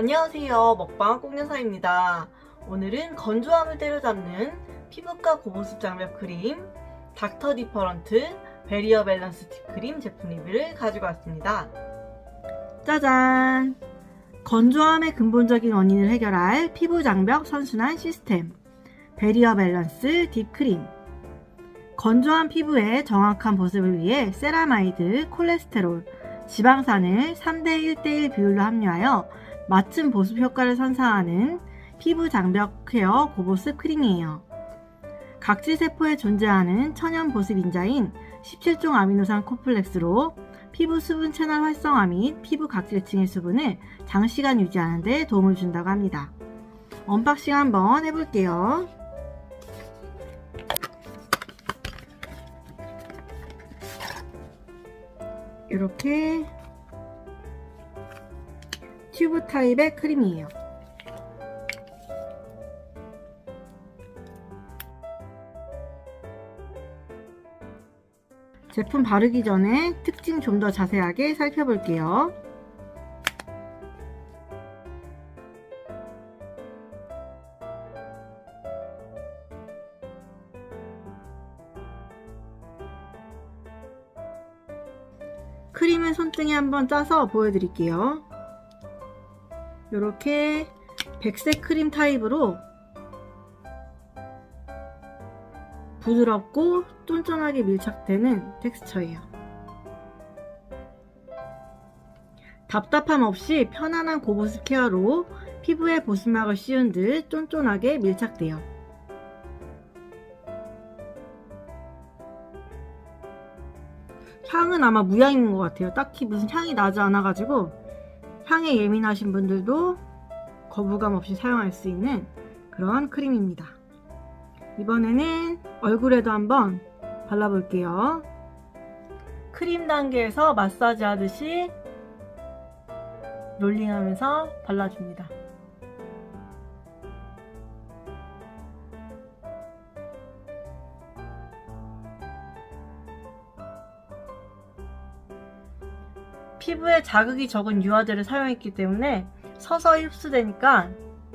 안녕하세요. 먹방 꽁녀사입니다. 오늘은 건조함을 때려잡는 피부과 고보습 장벽 크림 닥터 디퍼런트 베리어 밸런스 딥 크림 제품 리뷰를 가지고 왔습니다. 짜잔! 건조함의 근본적인 원인을 해결할 피부 장벽 선순환 시스템 베리어 밸런스 딥 크림 건조한 피부의 정확한 보습을 위해 세라마이드, 콜레스테롤, 지방산을 3대 1대1 비율로 함유하여 맞춤 보습 효과를 선사하는 피부 장벽 케어 고보습 크림이에요. 각질 세포에 존재하는 천연 보습 인자인 17종 아미노산 콤플렉스로 피부 수분 채널 활성화 및 피부 각질층의 수분을 장시간 유지하는 데 도움을 준다고 합니다. 언박싱 한번 해볼게요. 이렇게 튜브 타입의 크림이에요. 제품 바르기 전에 특징 좀 더 자세하게 살펴볼게요. 크림을 손등에 한번 짜서 보여드릴게요. 이렇게 백색 크림 타입으로 부드럽고 쫀쫀하게 밀착되는 텍스처예요. 답답함 없이 편안한 고보습 케어로 피부에 보습막을 씌운 듯 쫀쫀하게 밀착돼요. 향은 아마 무향인 것 같아요. 딱히 무슨 향이 나지 않아가지고 향에 예민하신 분들도 거부감 없이 사용할 수 있는 그런 크림입니다. 이번에는 얼굴에도 한번 발라볼게요. 크림 단계에서 마사지 하듯이 롤링하면서 발라줍니다. 피부에 자극이 적은 유화제를 사용했기 때문에 서서히 흡수되니까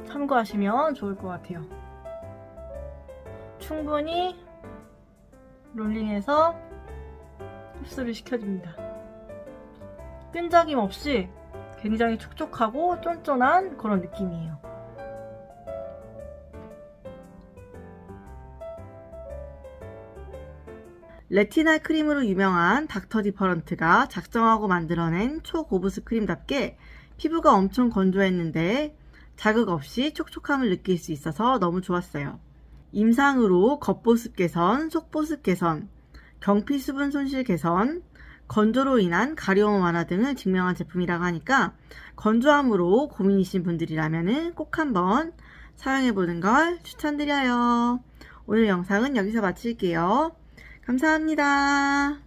참고하시면 좋을 것 같아요. 충분히 롤링해서 흡수를 시켜줍니다. 끈적임 없이 굉장히 촉촉하고 쫀쫀한 그런 느낌이에요. 레티날 크림으로 유명한 닥터 디퍼런트가 작정하고 만들어낸 초고부스 크림답게 피부가 엄청 건조했는데 자극 없이 촉촉함을 느낄 수 있어서 너무 좋았어요. 임상으로 겉보습 개선, 속보습 개선, 경피 수분 손실 개선, 건조로 인한 가려움 완화 등을 증명한 제품이라고 하니까 건조함으로 고민이신 분들이라면 꼭 한번 사용해보는 걸 추천드려요. 오늘 영상은 여기서 마칠게요. 감사합니다.